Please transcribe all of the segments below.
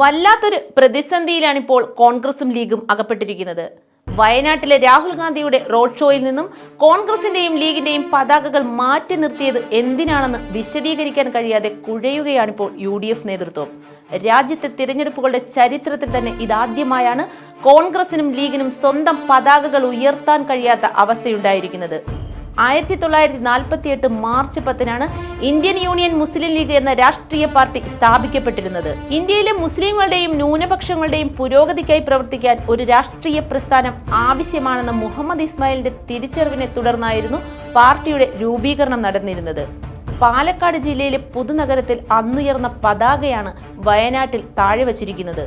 വല്ലാത്തൊരു പ്രതിസന്ധിയിലാണ് ഇപ്പോൾ കോൺഗ്രസും ലീഗും അകപ്പെട്ടിരിക്കുന്നത്. വയനാട്ടിലെ രാഹുൽ ഗാന്ധിയുടെ റോഡ് ഷോയിൽ നിന്നും കോൺഗ്രസിന്റെയും ലീഗിന്റെയും പതാകകൾ മാറ്റി നിർത്തിയത് എന്തിനാണെന്ന് വിശദീകരിക്കാൻ കഴിയാതെ കുഴയുകയാണിപ്പോൾ യു ഡി എഫ് നേതൃത്വം. രാജ്യത്തെ തിരഞ്ഞെടുപ്പുകളുടെ ചരിത്രത്തിൽ തന്നെ ഇതാദ്യമായാണ് കോൺഗ്രസിനും ലീഗിനും സ്വന്തം പതാകകൾ ഉയർത്താൻ കഴിയാത്ത അവസ്ഥയുണ്ടായിരിക്കുന്നത്. ആയിരത്തി തൊള്ളായിരത്തി നാൽപ്പത്തി എട്ട് മാർച്ച് പത്തിനാണ് ഇന്ത്യൻ യൂണിയൻ മുസ്ലിം ലീഗ് എന്ന രാഷ്ട്രീയ പാർട്ടി സ്ഥാപിക്കപ്പെട്ടിരുന്നത്. ഇന്ത്യയിലെ മുസ്ലിങ്ങളുടെയും ന്യൂനപക്ഷങ്ങളുടെയും പുരോഗതിക്കായി പ്രവർത്തിക്കാൻ ഒരു രാഷ്ട്രീയ പ്രസ്ഥാനം ആവശ്യമാണെന്ന മുഹമ്മദ് ഇസ്മായിലിന്റെ തിരിച്ചറിവിനെ തുടർന്നായിരുന്നു പാർട്ടിയുടെ രൂപീകരണം നടന്നിരുന്നത്. പാലക്കാട് ജില്ലയിലെ പുതുനഗരത്തിൽ അന്നുയർന്ന പതാകയാണ് വയനാട്ടിൽ താഴെ വച്ചിരിക്കുന്നത്.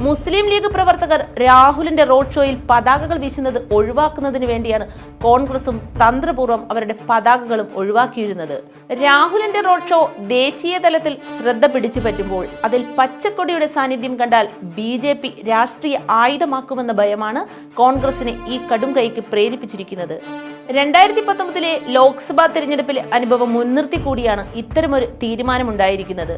മുസ്ലിം ലീഗ് പ്രവർത്തകർ രാഹുലിന്റെ റോഡ് ഷോയിൽ പതാകകൾ വീശുന്നത് ഒഴിവാക്കുന്നതിന് വേണ്ടിയാണ് കോൺഗ്രസും തന്ത്രപൂർവം അവരുടെ പതാകകളും ഒഴിവാക്കിയിരുന്നത്. രാഹുലിന്റെ റോഡ് ഷോ ദേശീയ തലത്തിൽ ശ്രദ്ധ പിടിച്ചു പറ്റുമ്പോൾ അതിൽ പച്ചക്കൊടിയുടെ സാന്നിധ്യം കണ്ടാൽ ബി ജെ പി രാഷ്ട്രീയ ആയുധമാക്കുമെന്ന ഭയമാണ് കോൺഗ്രസിനെ ഈ കടും കൈക്ക് പ്രേരിപ്പിച്ചിരിക്കുന്നത്. രണ്ടായിരത്തി പത്തൊമ്പതിലെ ലോക്സഭാ തെരഞ്ഞെടുപ്പിലെ അനുഭവം മുൻനിർത്തി കൂടിയാണ് ഇത്തരമൊരു തീരുമാനമുണ്ടായിരിക്കുന്നത്.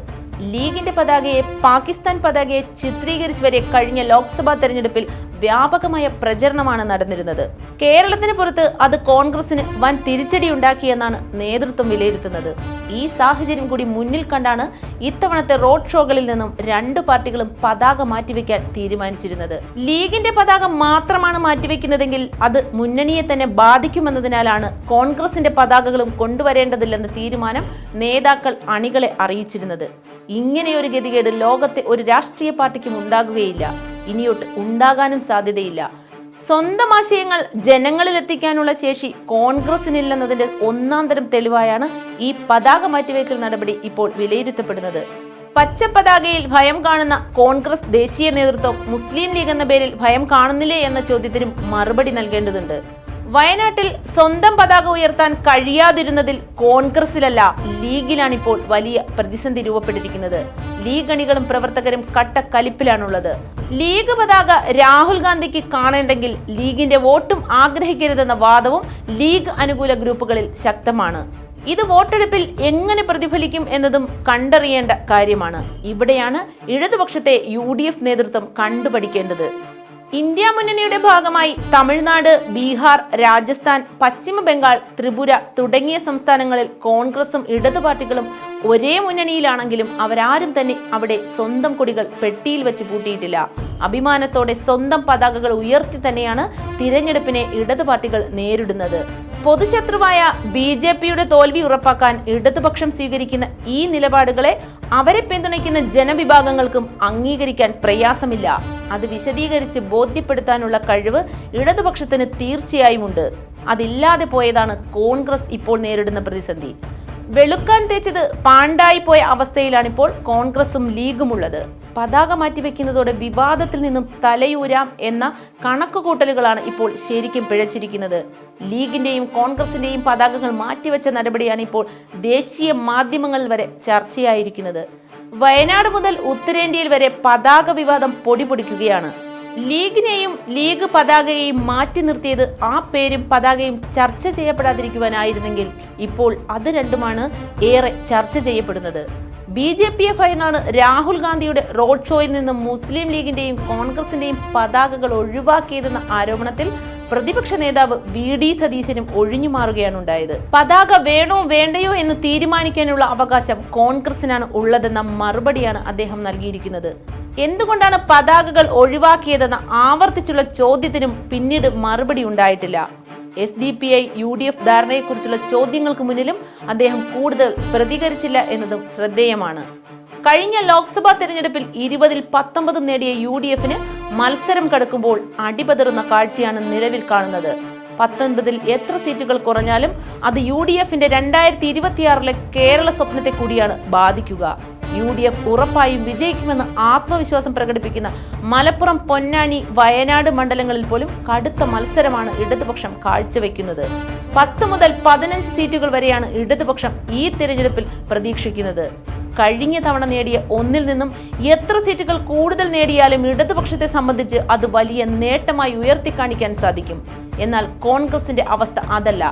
ലീഗിന്റെ പതാകയെ പാകിസ്ഥാൻ പതാകയെ ചിത്രീകരിച്ച് വരെ കഴിഞ്ഞ ലോക്സഭാ തെരഞ്ഞെടുപ്പിൽ വ്യാപകമായ പ്രചരണമാണ് നടന്നിരുന്നത്. കേരളത്തിന് പുറത്ത് അത് കോൺഗ്രസിന് വൻ തിരിച്ചടി ഉണ്ടാക്കിയെന്നാണ് നേതൃത്വം വിലയിരുത്തുന്നത്. ഈ സാഹചര്യം കൂടി മുന്നിൽ കണ്ടാണ് ഇത്തവണത്തെ റോഡ് ഷോകളിൽ നിന്നും രണ്ട് പാർട്ടികളും പതാക മാറ്റിവെക്കാൻ തീരുമാനിച്ചിരുന്നത്. ലീഗിന്റെ പതാക മാത്രമാണ് മാറ്റിവെക്കുന്നതെങ്കിൽ അത് മുന്നണിയെ തന്നെ ബാധിക്കുമെന്നതിനാലാണ് കോൺഗ്രസിന്റെ പതാകകളും കൊണ്ടുവരേണ്ടതില്ലെന്ന തീരുമാനം നേതാക്കൾ അണികളെ അറിയിച്ചിരുന്നത്. ഇങ്ങനെയൊരു ഗതികേട് ലോകത്തെ ഒരു രാഷ്ട്രീയ പാർട്ടിക്കും ഉണ്ടാകുകയില്ല. ഇനിയൊട്ട് ഉണ്ടാകാനും സാധ്യതയില്ല. സ്വന്തം ആശയങ്ങൾ ജനങ്ങളിൽ എത്തിക്കാനുള്ള ശേഷി കോൺഗ്രസിനില്ലെന്നതിന്റെ ഒന്നാം തരം തെളിവായാണ് ഈ പതാക മാറ്റിവെക്കൽ നടപടി ഇപ്പോൾ വിലയിരുത്തപ്പെടുന്നത്. പച്ച പതാകയിൽ ഭയം കാണുന്ന കോൺഗ്രസ് ദേശീയ നേതൃത്വം മുസ്ലിം ലീഗ് എന്ന പേരിൽ ഭയം കാണുന്നില്ലേ എന്ന ചോദ്യത്തിനും മറുപടി നൽകേണ്ടതുണ്ട്. വയനാട്ടിൽ സ്വന്തം പതാക ഉയർത്താൻ കഴിയാതിരുന്നതിൽ കോൺഗ്രസിലല്ല ലീഗിലാണിപ്പോൾ വലിയ പ്രതിസന്ധി രൂപപ്പെട്ടിരിക്കുന്നത്. ലീഗ് അണികളും പ്രവർത്തകരും കട്ട കലിപ്പിലാണുള്ളത് ലീഗ് പതാക രാഹുൽ ഗാന്ധിക്ക് കാണേണ്ടെങ്കിൽ ലീഗിന്റെ വോട്ടും ആഗ്രഹിക്കരുതെന്ന വാദവും ലീഗ് അനുകൂല ഗ്രൂപ്പുകളിൽ ശക്തമാണ്. ഇത് വോട്ടെടുപ്പിൽ എങ്ങനെ പ്രതിഫലിക്കും എന്നതും കണ്ടറിയേണ്ട കാര്യമാണ്. ഇവിടെയാണ് ഇടതുപക്ഷത്തെ യു നേതൃത്വം കണ്ടുപഠിക്കേണ്ടത്. ഇന്ത്യ മുന്നണിയുടെ ഭാഗമായി തമിഴ്നാട് ബീഹാർ രാജസ്ഥാൻ പശ്ചിമ ബംഗാൾ ത്രിപുര തുടങ്ങിയ സംസ്ഥാനങ്ങളിൽ കോൺഗ്രസും ഇടതു പാർട്ടികളും ഒരേ മുന്നണിയിലാണെങ്കിലും അവരാരും തന്നെ അവിടെ സ്വന്തം കൊടികൾ പെട്ടിയിൽ വെച്ച് പൂട്ടിയിട്ടില്ല. അഭിമാനത്തോടെ സ്വന്തം പതാകകൾ ഉയർത്തി തന്നെയാണ് തിരഞ്ഞെടുപ്പിനെ ഇടതു പാർട്ടികൾ നേരിടുന്നത്. പൊതുശത്രുവായ ബി ജെ പിയുടെ തോൽവി ഉറപ്പാക്കാൻ ഇടതുപക്ഷം സ്വീകരിക്കുന്ന ഈ നിലപാടുകളെ അവരെ പിന്തുണയ്ക്കുന്ന ജനവിഭാഗങ്ങൾക്കും അംഗീകരിക്കാൻ പ്രയാസമില്ല. അത് വിശദീകരിച്ച് ബോധ്യപ്പെടുത്താനുള്ള കഴിവ് ഇടതുപക്ഷത്തിന് തീർച്ചയായും ഉണ്ട് അതില്ലാതെ പോയതാണ് കോൺഗ്രസ് ഇപ്പോൾ നേരിടുന്ന പ്രതിസന്ധി. വെളുക്കാൻ തേച്ചത് പാണ്ടായി പോയ അവസ്ഥയിലാണിപ്പോൾ കോൺഗ്രസും ലീഗും ഉള്ളത് പതാക മാറ്റിവെക്കുന്നതോടെ വിവാദത്തിൽ നിന്നും തലയൂരാം എന്ന കണക്കുകൂട്ടലുകളാണ് ഇപ്പോൾ ശരിക്കും പിഴച്ചിരിക്കുന്നത്. ലീഗിന്റെയും കോൺഗ്രസിന്റെയും പതാകകൾ മാറ്റിവെച്ച നടപടിയാണ് ഇപ്പോൾ ദേശീയ മാധ്യമങ്ങളിൽ വരെ ചർച്ചയായിരിക്കുന്നത്. വയനാട് മുതൽ ഉത്തരേന്ത്യയിൽ വരെ പതാക വിവാദം പൊടിപൊടിക്കുകയാണ്. ലീഗിനെയും ലീഗ് പതാകയെയും മാറ്റി നിർത്തിയത് ആ പേരും പതാകയും ചർച്ച ചെയ്യപ്പെടാതിരിക്കുവാനായിരുന്നെങ്കിൽ ഇപ്പോൾ അത് രണ്ടുമാണ് ഏറെ ചർച്ച ചെയ്യപ്പെടുന്നത്. ബി ജെ പിയെ ഭയന്നാണ് രാഹുൽ ഗാന്ധിയുടെ റോഡ് ഷോയിൽ നിന്ന് മുസ്ലിം ലീഗിന്റെയും കോൺഗ്രസിന്റെയും പതാകകൾ ഒഴിവാക്കിയതെന്ന ആരോപണത്തിൽ പ്രതിപക്ഷ നേതാവ് വി ഡി സതീശനും ഒഴിഞ്ഞു മാറുകയാണ് ഉണ്ടായത്. പതാക വേണോ വേണ്ടയോ എന്ന് തീരുമാനിക്കാനുള്ള അവകാശം കോൺഗ്രസിനാണ് ഉള്ളതെന്ന മറുപടിയാണ് അദ്ദേഹം നൽകിയിരിക്കുന്നത്. എന്തുകൊണ്ടാണ് പതാകകൾ ഒഴിവാക്കിയതെന്ന ആവർത്തിച്ചുള്ള ചോദ്യത്തിനും പിന്നീട് മറുപടി ഉണ്ടായിട്ടില്ല. S D P I U D F ധാരണയെക്കുറിച്ചുള്ള ചോദ്യങ്ങൾക്ക് മുന്നിലും അദ്ദേഹം കൂടുതൽ പ്രതികരിച്ചില്ല എന്നതും ശ്രദ്ധേയമാണ്. കഴിഞ്ഞ ലോക്സഭാ തെരഞ്ഞെടുപ്പിൽ ഇരുപതിൽ പത്തൊമ്പത് നേടിയ യു ഡി എഫിന് മത്സരം കടക്കുമ്പോൾ അടിപതറുന്ന കാഴ്ചയാണ് നിലവിൽ കാണുന്നത്. പത്തൊൻപതിൽ എത്ര സീറ്റുകൾ കുറഞ്ഞാലും അത് യു ഡി എഫിന്റെ രണ്ടായിരത്തി ഇരുപത്തിയാറിലെ കേരള സ്വപ്നത്തെ കൂടിയാണ് ബാധിക്കുക. യു ഡി എഫ് ഉറപ്പായും വിജയിക്കുമെന്ന് ആത്മവിശ്വാസം പ്രകടിപ്പിക്കുന്ന മലപ്പുറം പൊന്നാനി വയനാട് മണ്ഡലങ്ങളിൽ പോലും കടുത്ത മത്സരമാണ് ഇടതുപക്ഷം കാഴ്ചവെക്കുന്നത്. പത്ത് മുതൽ പതിനഞ്ച് സീറ്റുകൾ വരെയാണ് ഇടതുപക്ഷം ഈ തിരഞ്ഞെടുപ്പിൽ പ്രതീക്ഷിക്കുന്നത്. കഴിഞ്ഞ തവണ നേടിയ ഒന്നിൽ നിന്നും എത്ര സീറ്റുകൾ കൂടുതൽ നേടിയാലും ഇടതുപക്ഷത്തെ സംബന്ധിച്ച് അത് വലിയ നേട്ടമായി ഉയർത്തിക്കാണിക്കാൻ സാധിക്കും. എന്നാൽ കോൺഗ്രസിന്റെ അവസ്ഥ അതല്ല.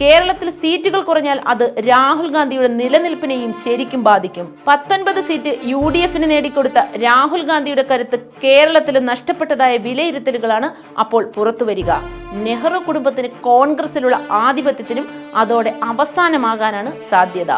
കേരളത്തിൽ സീറ്റുകൾ കുറഞ്ഞാൽ അത് രാഹുൽ ഗാന്ധിയുടെ നിലനിൽപ്പിനെയും ശരിക്കും ബാധിക്കും. പത്തൊൻപത് സീറ്റ് യു ഡി എഫിന് നേടിക്കൊടുത്ത രാഹുൽ ഗാന്ധിയുടെ കരുത്ത് കേരളത്തിൽ നഷ്ടപ്പെട്ടതായ വിലയിരുത്തലുകളാണ് അപ്പോൾ പുറത്തുവരിക നെഹ്റു കുടുംബത്തിന് കോൺഗ്രസിലുള്ള ആധിപത്യത്തിനും അതോടെ അവസാനമാകാനാണ് സാധ്യത.